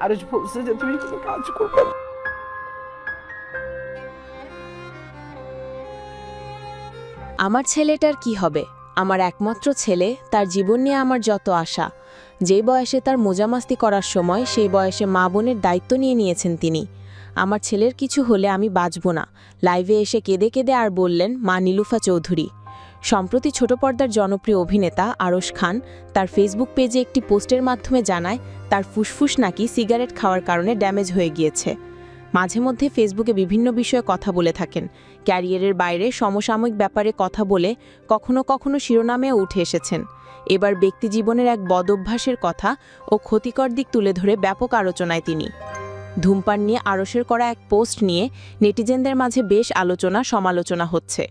আরস বলছে যে তুমি কোনো কাজ করবে আমার ছেলেটার কি হবে? আমার একমাত্র ছেলে, তার জীবন নিয়ে আমার যত আশা। যে বয়সে তার মোজামাস্তি করার সময়, সেই বয়সে মা বোনের দায়িত্ব নিয়ে নিয়েছেন তিনি। আমার ছেলের কিছু হলে আমি বাঁচব না। লাইভে এসে কেঁদে কেঁদে আর বললেন, মা নীলুফা চৌধুরী। সম্প্রতি ছোট পর্দার জনপ্রিয় অভিনেতা আরশ খান তার ফেসবুক পেজে একটি পোস্টের মাধ্যমে জানায়, তার ফুসফুস নাকি সিগারেট খাওয়ার কারণে ড্যামেজ হয়ে গিয়েছে। মাঝে মধ্যে ফেসবুকে বিভিন্ন বিষয়ে কথা বলে থাকেন। ক্যারিয়ারের বাইরে সমসাময়িক ব্যাপারে কথা বলে কখনো কখনো শিরোনামেও উঠে এসেছেন। এবার ব্যক্তিজীবনের এক বদভ্যাসের কথা ও ক্ষতিকর দিক তুলে ধরে ব্যাপক আলোচনায় তিনি। ধূমপান নিয়ে আরসের করা এক পোস্ট নিয়ে নেটিজেনদের মাঝে বেশ আলোচনা সমালোচনা হচ্ছে।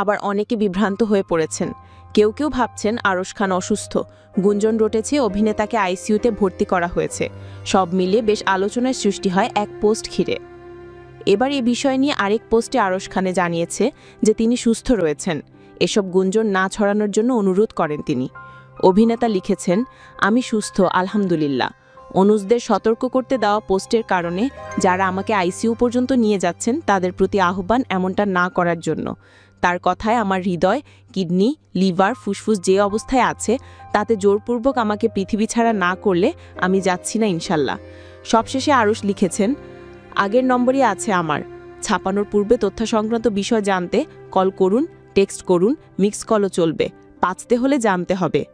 আবার অনেকে বিভ্রান্ত হয়ে পড়েছেন। কেউ কেউ ভাবছেন আরশ খান অসুস্থ। গুঞ্জন রটেছে অভিনেতাকে আইসিইউতে ভর্তি করা হয়েছে। সব মিলিয়ে বেশ আলোচনার সৃষ্টি হয় এক পোস্ট ঘিরে। এবার এ বিষয় নিয়ে আরেক পোস্টে আরশ খানে জানিয়েছে যে তিনি সুস্থ রয়েছেন। এসব গুঞ্জন না ছড়ানোর জন্য অনুরোধ করেন তিনি। অভিনেতা লিখেছেন, আমি সুস্থ, আলহামদুলিল্লাহ। অনুজদের সতর্ক করতে দেওয়া পোস্টের কারণে যারা আমাকে আইসিইউ পর্যন্ত নিয়ে যাচ্ছেন তাদের প্রতি আহ্বান এমনটা না করার জন্য। তার কথায় আমার হৃদয়, কিডনি, লিভার, ফুসফুস যে অবস্থায় আছে, তাতে জোরপূর্বক আমাকে পৃথিবী ছাড়া না করলে আমি যাচ্ছি না ইনশাল্লাহ। সবশেষে আরুষ লিখেছেন, আগের নম্বরই আছে আমার। ছাপানোর পূর্বে তথ্য সংক্রান্ত বিষয় জানতে কল করুন, টেক্সট করুন মিক্স কলও চলবে। পাঁচতে হলে জানতে হবে।